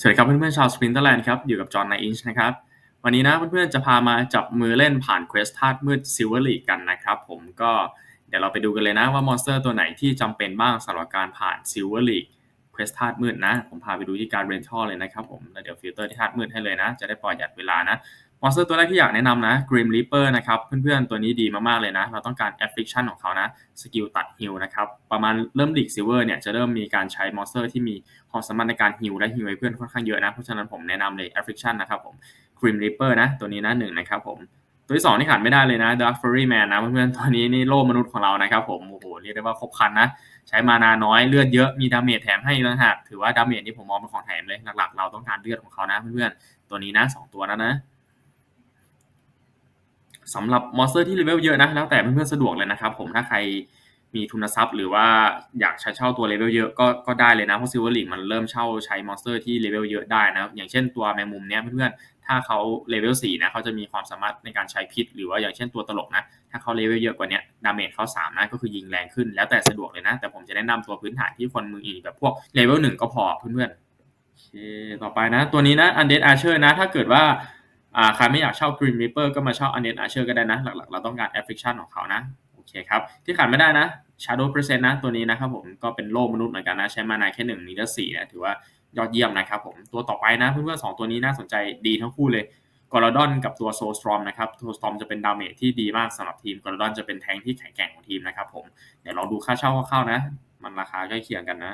สวัสดีครับเพื่อนๆชาวสปรินเตอร์แลนด์ครับอยู่กับจอห์นไนอินช์นะครับวันนี้นะเพื่อนๆจะพามาจับมือเล่นผ่านเควสธาตุมืดซิลเวอร์ลีกกันนะครับผมก็เดี๋ยวเราไปดูกันเลยนะว่ามอนสเตอร์ตัวไหนที่จำเป็นบ้างสำหรับการผ่านซิลเวอร์ลีกเควสธาตุมืดนะ ผมพาไปดูที่การเรนทัลเลยนะครับผมแล้วเดี๋ยวฟิลเตอร์ที่ธาตุมืดให้เลยนะ จะได้ปล่อยหยัดเวลานะ มอนสเตอร์ตัวแรกที่อยากแนะนำนะ Grim Reaper นะครับเพื่อนๆตัวนี้ดีมากๆเลยนะ เราต้องการ Affliction ของเขานะสกิลตัดฮิลนะครับประมาณเริ่มลีกซิเวอร์เนี่ยจะเริ่มมีการใช้มอนสเตอร์ที่มีความสามารถในการฮิลและฮิลให้เพื่อนค่อนข้างเยอะนะ เพราะฉะนั้นผมแนะนำเลย Affliction นะครับผม Grim Reaper นะตัวนี้นะหนึ่งนะครับผมตัวที่สองที่ขาดไม่ได้เลยนะ Dark Fury Man นะเพื่อนๆตัวนี้นี่โล่มนุษย์ของเรานะครับผมโอ้โหเรียกได้ว่าครบครันนะใช้มานาน้อยเลือดเยอะมีดาเมจแถมให้ต่างหากถือว่าดาเมจนี่ผมมองเป็นของแถมเลยหลักๆ เราต้องการเลือดของเขานะเพื่อนๆตัวนี้นะสองตัวนะนะ สำหรับมอนสเตอร์ที่เลเวลเยอะนะแล้วแต่เพื่อนๆสะดวกเลยนะครับผมถ้าใครมีทุนทรัพย์ หรือว่าอยากใช้เช่าตัวเลเวลเยอะก็ก็ได้เลยนะเพราะซิลเวอร์ลีกมันเริ่มเช่าใช้มอนสเตอร์ที่เลเวลเยอะได้นะอย่างเช่นตัวแมงมุมเนี้ยเพื่อนๆถ้าเขาเลเวลสี่นะเขาจะมีความสามารถในการใช้พิษ หรือว่าอย่างเช่นตัวตลกนะถ้าเขาเลเวลเยอะกว่านี้ดาเมจเขาสามนะก็คือยิงแรงขึ้นแล้วแต่สะดวกเลยนะ แต่ผมจะแนะนำตัวพื้นฐานที่คนมืออีแบบพวกเลเวลหนึ่งก็พอเพื่อนๆโอเคต่อไปนะ ตัวนี้นะ Undead Archer นะ ถ้าเกิดว่า อ่าใครไม่อยากเช่า Grim Reaper ก็มาเช่า Undead Archer ก็ได้นะ หลักๆ เราต้องการ Affliction ของเขานะ โอเคครับ ที่ขาดไม่ได้นะ Shadow Presence นะ ตัวนี้นะครับผมก็เป็นโล่มนุษย์เหมือนกันนะ ใช้มานาแค่หนึ่งนิเตอร์สี่นะถือว่ายอดเยี่ยมนะครับผม ตัวต่อไปนะเพื่อนๆสองตัวนี้น่าสนใจดีทั้งคู่เลยกอร์ดอนกับตัวโซสตรอมนะครับโซสตรอมจะเป็นดาเมจที่ดีมากสำหรับทีมกอร์ดอนจะเป็นแทงที่แข็งแกร่งของทีมนะครับผมเดี๋ยวเราดูค่าเช่าคร่าวๆนะ มันราคาใกล้เคียงกันนะ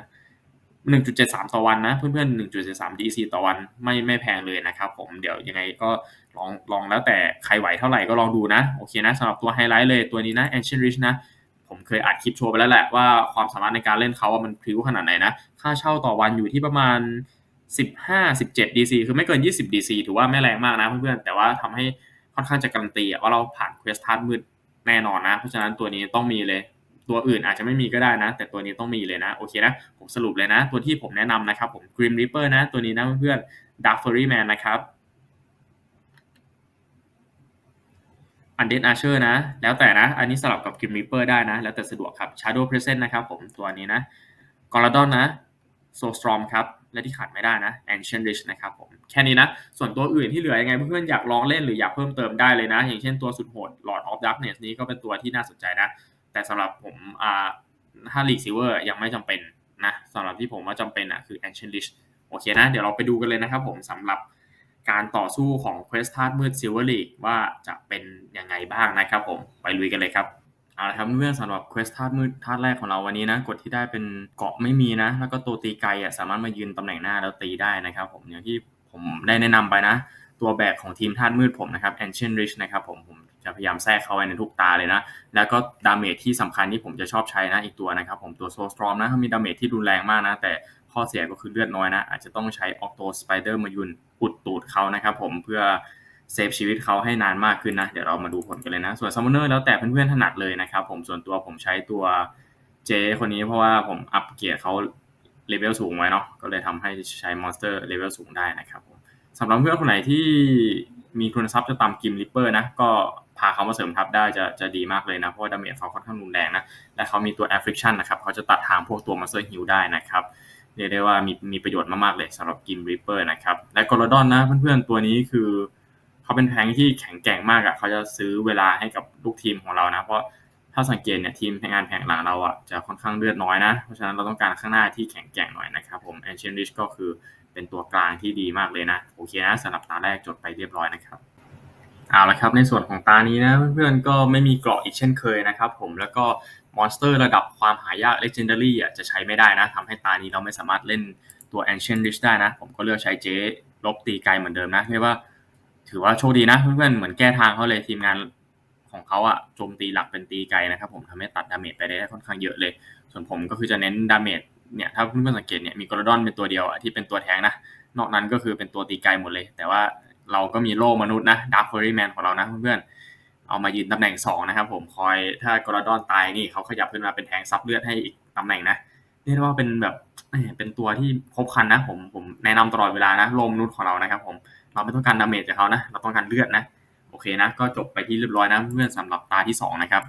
1.73 ต่อวันนะ เพื่อนๆ 1.73 DC ต่อวันไม่ไม่แพงเลยนะครับผมเดี๋ยวยังไงก็ลองลองแล้วแต่ใครไหวเท่าไหร่ก็ลองดูนะ โอเคนะสำหรับตัวไฮไลท์เลยตัวนี้นะ Ancient Rich นะ ผมเคยอัดคลิปโชว์ไปแล้วแหละว่าความสามารถในการเล่นเขาว่ามันพริ้วขนาดไหนนะ ค่าเช่าต่อวันอยู่ที่ประมาณ 15 17 DC คือไม่เกิน 20 DC ถือว่าไม่แรงมากนะเพื่อนๆแต่ว่าทำให้ค่อนข้างจะการันตีว่าเราผ่านเควสทัสมืดแน่นอนนะ เพราะฉะนั้นตัวนี้ต้องมีเลย ตัวอื่นอาจจะไม่มีก็ได้นะ แต่ตัวนี้ต้องมีเลยนะ โอเคนะ ผมสรุปเลยนะ ตัวที่ผมแนะนำนะครับ ผม Grim Reaper นะ ตัวนี้นะเพื่อนๆ Dark Fury Man นะครับ Undead Archer นะ แล้วแต่นะ อันนี้สลับกับ Grim Reaper ได้นะ แล้วแต่สะดวกครับ Shadow Presence นะครับผมตัวนี้นะ g o r d o n นะ So Storm ครับและที่ขาดไม่ได้นะ Ancient Rich นะครับผมแค่นี้นะ ส่วนตัวอื่นที่เหลือยังไงเพื่อนๆอยากลองเล่นหรืออยากเพิ่มเติมได้เลยนะ อย่างเช่นตัวสุดโหด Lord of Darkness นี้ก็เป็นตัวที่น่าสนใจนะ แต่สำหรับผมอ่าถ้า League Silver ยังไม่จำเป็นนะสำหรับที่ผมว่าจำเป็นอะคือ Ancient Rich โอเคนะ เดี๋ยวเราไปดูกันเลยนะครับผมสำหรับการต่อสู้ของ Quest ธาตุมืด Silver League ว่าจะเป็นยังไงบ้างนะครับผมไปลุยกันเลยครับเอาละครับเพื่อนสำหรับ Quest ธาตุมืดธาตุแรกของเราวันนี้นะกดที่ได้เป็นเกาะไม่มีนะ แล้วก็ตัวตีไกลอะสามารถมายืนตำแหน่งหน้าแล้วตีได้นะครับผมอย่างที่ผมได้แนะนำไปนะ ตัวแบกของทีมธาตุมืดผมนะครับ Ancient Rich นะครับผมผม จะพยายามแทรกเข้าไวในทุกตาเลยนะ แล้วก็ดาเมจที่สำคัญที่ผมจะชอบใช้นะอีกตัวนะครับ ผมตัวโซสตรอมนะเขามีดาเมจที่รุนแรงมากนะ แต่ข้อเสียก็คือเลือดน้อยนะ อาจจะต้องใช้ออโตสไปเดอร์มายุนอุดตูดเขานะครับผมเพื่อเซฟชีวิตเขาให้นานมากขึ้นนะ เดี๋ยวเรามาดูผลกันเลยนะ ส่วนซัมมอนเนอร์แล้วแต่เพื่อนๆถนัดเลยนะครับผมส่วนตัวผมใช้ตัวเจคนนี้เพราะว่าผมอัปเกรดเขาเลเวลสูงไว้เนาะก็เลยทำให้ใช้มอนสเตอร์เลเวลสูงได้นะครับผมสำหรับเพื่อนคนไหนที่มีทุนทรัพย์จะตามกิมริปเปอร์นะก็ พาเขามาเสริมทัพได้จะจะดีมากเลยนะ เพราะว่าดาเมจเขาค่อนข้างรุนแรงนะ และเขามีตัว affliction นะครับเขาจะตัดทางพวกตัว monster heal ได้นะครับเรียกได้ว่ามีมีประโยชน์มาก ๆ เลยสำหรับกิมริปเปอร์นะครับ และกอร์ดอนนะเพื่อนๆ ตัวนี้คือ เขาเป็นแทงที่แข็งแกร่งมากอะเขาจะซื้อเวลาให้กับลูกทีมของเรานะ เพราะถ้าสังเกตเนี่ยทีมงานแผงหลังเราอะจะค่อนข้างเลือดน้อยนะ เพราะฉะนั้นเราต้องการข้างหน้าที่แข็งแกร่งหน่อยนะครับผม Ancient Rich ก็คือเป็นตัวกลางที่ดีมากเลยนะ โอเคนะสำหรับตาแรกจดไปเรียบร้อยนะครับ เอาละครับในส่วนของตานี้นะเพื่อนๆก็ไม่มีเกราะอีกเช่นเคยนะครับผมแล้วก็มอนสเตอร์ระดับความหายาก Legendary อะจะใช้ไม่ได้นะทำให้ตานี้เราไม่สามารถเล่นตัว Ancient Rich ได้นะ ผมก็เลือกใช้เจลบตีไกลเหมือนเดิมนะเรียกว่า ถือว่าโชคดีนะเพื่อนๆเหมือนแก้ทางเขาเลยทีมงานของเขาอะโจมตีหลักเป็นตีไกลนะครับผมทำให้ตัดดาเมจไปได้ค่อนข้างเยอะเลย ส่วนผมก็คือจะเน้นดาเมจเนี่ยถ้าเพื่อนๆสังเกตเนี่ยมีกรดอนเป็นตัวเดียวอะที่เป็นตัวแทงนะนอกนั้นก็คือเป็นตัวตีไกลหมดเลย แต่ว่า เราก็มีโล่มนุษย์นะดาร์คเฟอรี่แมนของเรานะเพื่อนๆเอามายืนตำแหน่ง 2 นะครับผมคอยถ้ากรดอนตายนี่เขาขยับขึ้นมาเป็นแทงซับเลือดให้อีกตำแหน่งนะเรียกว่าเป็นแบบเป็นตัวที่ครบคันนะผมผมแนะนำตลอดเวลานะโลมนุษย์ของเรานะครับผมเราไม่ต้องการดาเมจจากเขานะเราต้องการเลือดนะโอเคนะก็จบไปที่เรียบร้อยนะเพื่อนๆสำหรับตาที่ 2 นะครับ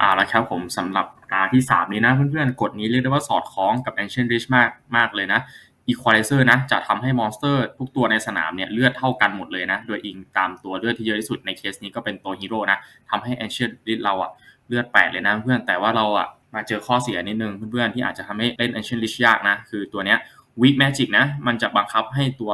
อ่าแล้วครับผมสำหรับตาที่ 3 นี้นะเพื่อนๆกฎนี้เรียกได้ว่าสอดคล้องกับ Ancient Rich มากมากเลยนะ อีควอไลเซอร์นะจะทำให้มอนสเตอร์ทุกตัวในสนามเนี่ยเลือดเท่ากันหมดเลยนะ โดยอิงตามตัวเลือดที่เยอะที่สุดในเคสนี้ก็เป็นตัวฮีโร่นะทำให้แอนเชียลิดเราอะเลือดแปดเลยนะเพื่อนแต่ว่าเราอะมาเจอข้อเสียนิดนึงเพื่อนๆที่อาจจะทำให้เล่นแอนเชียลิชยากนะ คือตัวเนี้ยวิกแมจิกนะ มันจะบังคับให้ตัว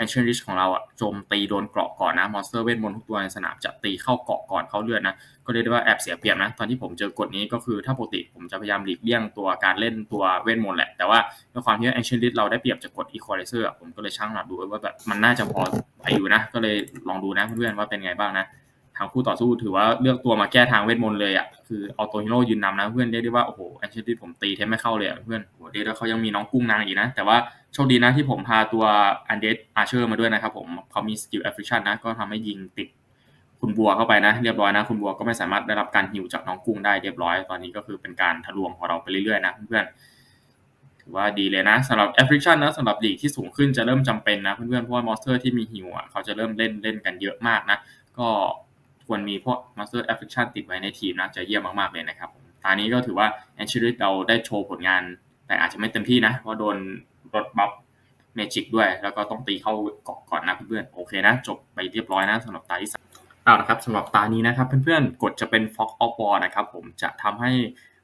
Ancient List ของเราอะโจมตีโดนเกราะก่อนนะมอนสเตอร์เวทมนต์ทุกตัวในสนามจะตีเข้าเกราะก่อนเข้าเลือดนะ ก็เรียกได้ว่าแอบเสียเปรียบนะ ตอนที่ผมเจอกฎนี้ก็คือถ้าปกติผมจะพยายามหลีกเลี่ยงตัวการเล่นตัวเวทมนต์แหละ แต่ว่าด้วยความที่ Ancient List เราได้เปรียบจากกฎ Equalizer อะผมก็เลยชั่งหนักดูว่าแบบมันน่าจะพอไปอยู่นะ ก็เลยลองดูนะเพื่อนๆว่าเป็นไงบ้างนะางคู่ต่อสู้ถือว่าเลือกตัวมาแก้ทางเวทมนต์เลยอะคือเอาตัวฮีโร่ยืนนำนะเพื่อนเรียกได้ว่าโอ้โหแอนเชนติผมตีเทมไม่เข้าเลยอะเพื่อนโหเรียกได้เขายังมีน้องกุ้งนางอีกนะ แต่ว่าโชคดีนะที่ผมพาตัวอันเดสอาเชอร์มาด้วยนะครับผมเขามีสกิลแอฟฟิชันนะก็ทำให้ยิงติดคุณบัวเข้าไปนะ เรียบร้อยนะคุณบัวก็ไม่สามารถได้รับการฮิวจากน้องกุ้งได้เรียบร้อย ตอนนี้ก็คือเป็นการทะลวงของเราไปเรื่อยๆนะเพื่อนถือว่าดีเลยนะสำหรับแอฟฟิชันนะสำหรับลีกที่สูงขึ้นจะเริ่มจำเป็นนะเพื่อนๆเพราะว่ามอสเตอร์ที่มีฮิวอะเขาจะเริ่มเล่นเล่นกันเยอะมากนะ ก็ ควรมีพวก Master Affliction ติดไว้ในทีมนะจะเยี่ยมมากๆเลยนะครับ ตอนนี้ก็ถือว่า a n c h i l i s เราได้โชว์ผลงาน แต่อาจจะไม่เต็มที่นะ เพราะโดนรถบัฟเมจิกด้วย แล้วก็ต้องตีเข้าเกาะก่อนนะเพื่อนๆ โอเคนะ จบไปเรียบร้อยนะสำหรับตาที่สามเอาละครับสำหรับตานี้นะครับ เพื่อนๆ กดจะเป็น Fox of War นะครับผมจะทำให้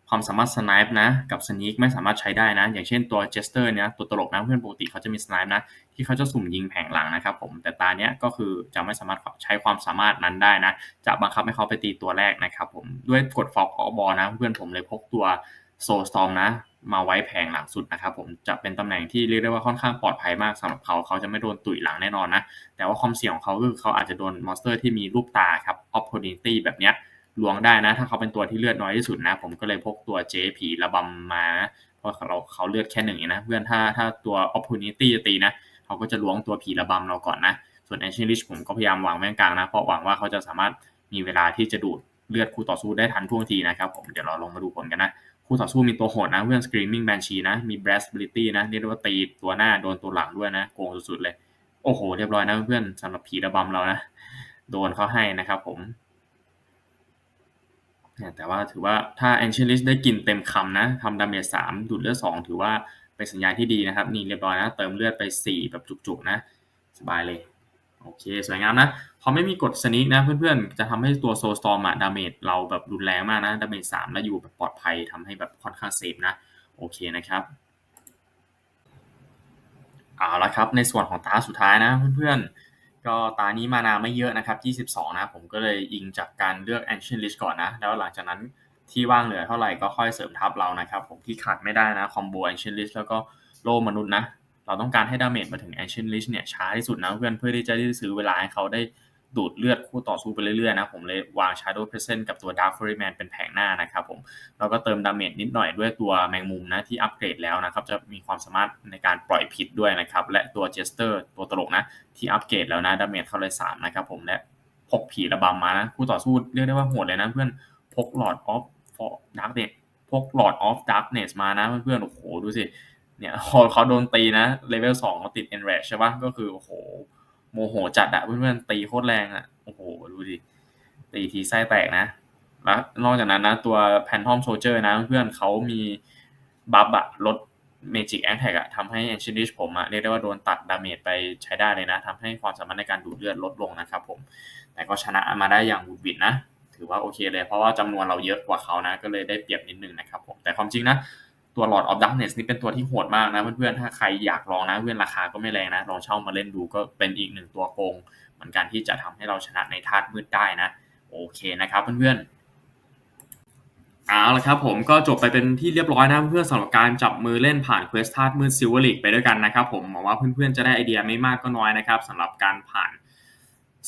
ความสามารถ snipe นะกับ sneak ไม่สามารถใช้ได้นะ อย่างเช่นตัว jester เนี่ยตัวตลกนะเพื่อนปกติเขาจะมี snipe นะ ที่เขาจะสุ่มยิงแผงหลังนะครับผมแต่ตาเนี้ยก็คือจะไม่สามารถใช้ความสามารถนั้นได้นะ จะบังคับให้เขาไปตีตัวแรกนะครับผมด้วยกดฟอกออบอนะเพื่อนผมเลยพกตัวโซสตอมนะมาไว้แผงหลังสุดนะครับผมจะเป็นตำแหน่งที่เรียกได้ว่าค่อนข้างปลอดภัยมากสำหรับเขาเขาจะไม่โดนตุ๋ยหลังแน่นอนนะ แต่ว่าความเสี่ยงของเขาคือเขาอาจจะโดนมอนสเตอร์ที่มีรูปตาครับ opportunity แบบเนี้ยลวงได้นะ ถ้าเขาเป็นตัวที่เลือดน้อยที่สุดนะ ผมก็เลยพกตัวเจผีระบำมา เพราะเราเขาเลือดแค่หนึ่งนะ เพื่อนถ้าถ้าตัว opportunity จะตีนะ เขาก็จะล้วงตัวผีระบำเราก่อนนะ ส่วน ancient rich ผมก็พยายามวางแม่งกลางนะ เพราะหวังว่าเขาจะสามารถมีเวลาที่จะดูดเลือดคู่ต่อสู้ได้ทันท่วงทีนะครับผมเดี๋ยวเราลองมาดูผลกันนะ คู่ต่อสู้มีตัวโหดนะเพื่อน screaming banshee นะ มี blast ability นะเรียกว่าตีตัวหน้าโดนตัวหลังด้วยนะโกงสุดๆเลย โอ้โห เรียบร้อยนะเพื่อนสำหรับผีระบำเรานะโดนเขาให้นะครับผมแต่ว่าถือว่าถ้า Ancient List ได้กินเต็มคำนะทำดาเมจสามดูดเลือดสองถือว่า เป็นสัญญาณที่ดีนะครับ นี่เรียบร้อยนะ เติมเลือดไปสี่แบบจุกๆนะ สบายเลย โอเค สวยงามนะ พอไม่มีกดสนิกนะ เพื่อนๆ จะทำให้ตัวโซสตอมอะดาเมจเราแบบรุนแรงมากนะ ดาเมจสามแล้วอยู่แบบปลอดภัยทำให้แบบค่อนข้างเซฟนะ โอเคนะครับเอาละครับ ในส่วนของตาสุดท้ายนะเพื่อนๆก็ตานี้มานาไม่เยอะนะครับ 22 นะ ผมก็เลยยิงจากการเลือก Ancient List ก่อนนะ แล้วหลังจากนั้น ที่ว่างเหลือเท่าไหร่ก็ค่อยเสริมทับเรานะครับผมที่ขาดไม่ได้นะคอมโบ Ancient List แล้วก็โลมนุษย์นะ เราต้องการให้ดาเมจมาถึง Ancient List เนี่ยช้าที่สุดนะเพื่อนเพื่อที่จะได้ซื้อเวลาให้เขาได้ดูดเลือดคู่ต่อสู้ไปเรื่อยๆนะผมเลยวาง Shadow Present กับตัว Dark Ferryman เป็นแผงหน้านะครับผมแล้วก็เติมดาเมจนิดหน่อยด้วยตัวแมงมุมนะที่อัปเกรดแล้วนะครับจะมีความสามารถในการปล่อยพิษด้วยนะครับและตัว Jester ตัวตลกนะที่อัปเกรดแล้วนะดาเมจเขาเลย3นะครับผมและพกผีระบำมานะคู่ต่อสู้เรียกได้ว่าโหดเลยนะเพื่อนพก Lord of Darkness พก Lord of Darkness มานะเพื่อนๆ โอ้โห ดูสิ เนี่ยเขาโดนตีนะเลเวลสองเขาติด Enrage ใช่ปะก็คือ โอ้โห โมโหจัดอะเพื่อนๆ ตีโคตรแรงอะโอ้โห ดูดิ ตีทีไส้แตกนะ แล้วนอกจากนั้นนะ ตัวแพนทอมโซเจอร์นะเพื่อนเขามีบัฟอะลดเมจิกแอคแท็กอะทำให้แอนชินิชผมอะเรียกได้ว่าโดนตัดดาเมจไปใช้ได้เลยนะทำให้ความสามารถในการดูดเลือดลดลงนะครับผม แต่ก็ชนะมาได้อย่างบุดบิดนะ ถือว่าโอเคเลย เพราะว่าจำนวนเราเยอะกว่าเขานะ ก็เลยได้เปรียบนิดนึงนะครับผมแต่ความจริงนะ ตัว Lord of Darkness นี่เป็นตัวที่โหดมากนะเพื่อนๆถ้าใครอยากลองนะเพื่อนราคาก็ไม่แรงนะลองเช่ามาเล่นดูก็เป็นอีกหนึ่งตัวโกงเหมือนกันที่จะทำให้เราชนะในธาตุมืดได้นะโอเคนะครับเพื่อนๆเอาละครับผมก็จบไปเป็นที่เรียบร้อยนะเพื่อนสำหรับการจับมือเล่นผ่านเควสธาตุมืดซิลเวอร์ลีกไปด้วยกันนะครับผมหวังว่าเพื่อนๆจะได้ไอเดียไม่มากก็น้อยนะครับสำหรับการผ่าน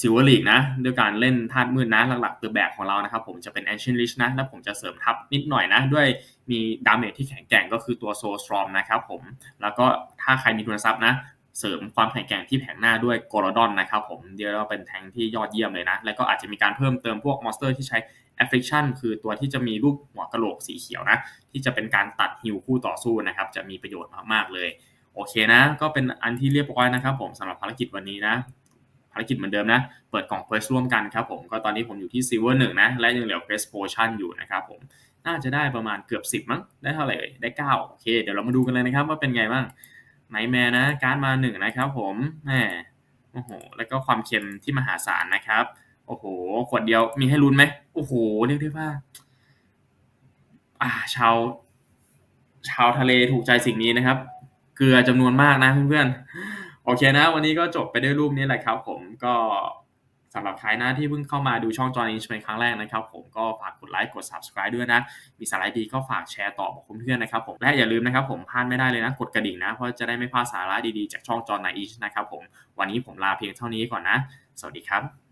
ซิลเวอร์ลีกนะด้วยการเล่นธาตุมืดนะหลักๆตัวแบบของเรานะครับผมจะเป็น Ancient Lich นะแล้วผมจะเสริมทับนิดหน่อยนะ ด้วยมีดาเมจที่แข็งแกร่งก็คือตัวโซสตรอมนะครับผมแล้วก็ถ้าใครมีทุนทรัพย์นะ เสริมความแข็งแกร่งที่แผงหน้าด้วยโกลดอนนะครับผมเดี๋ยวเราเป็นแทงที่ยอดเยี่ยมเลยนะ แล้วก็อาจจะมีการเพิ่มเติมพวกมอนสเตอร์ที่ใช้ affliction คือตัวที่จะมีรูปหัวกะโหลกสีเขียวนะ ที่จะเป็นการตัดฮิวคู่ต่อสู้นะครับจะมีประโยชน์มากๆเลยโอเคนะ ก็เป็นอันที่เรียบร้อยนะครับผมสำหรับภารกิจวันนี้นะารกิจเหมือนเดิมนะ เปิดกล่องเควสร่วมกันครับผมก็ตอนนี้ผมอยู่ที่ซิลเวอร์หนึ่งนะ และยังเหลือเควสโพชั่นอยู่นะครับผมน่าจะได้ประมาณเกือบ 10 มั้ง ได้เท่าไหร่ได้ 9 โอเค เดี๋ยวเรามาดูกันเลยนะครับ ว่าเป็นไงบ้างไนแมร์นะ การ์ดมา1นะครับผมแหมโอ้โฮแล้วก็ความเค็มที่มหาศาลนะครับ โอ้โฮขวดเดียวมีให้ลุ้นไหม?โอ้โฮเรียกได้ว่า อ่า ชาว ชาวทะเลถูกใจสิ่งนี้นะครับ เกลือจำนวนมากนะเพื่อนๆ โอเคนะ วันนี้ก็จบไปด้วยรูปนี้แหละครับผม ก็สำหรับใครนะที่เพิ่งเข้ามาดูช่องจอนี้เป็นครั้งแรกนะครับ ผมก็ฝากกดไลค์กด Subscribe ด้วยนะ มีสาระดีก็ฝากแชร์ต่อบอกเพื่อนๆนะครับผมและอย่าลืมนะครับผมพลาดไม่ได้เลยนะ กดกระดิ่งนะ เพราะจะได้ไม่พลาดสาระดีๆ จากช่องจอนไนอิชนะครับผมวันนี้ผมลาเพียงเท่านี้ก่อนนะ สวัสดีครับ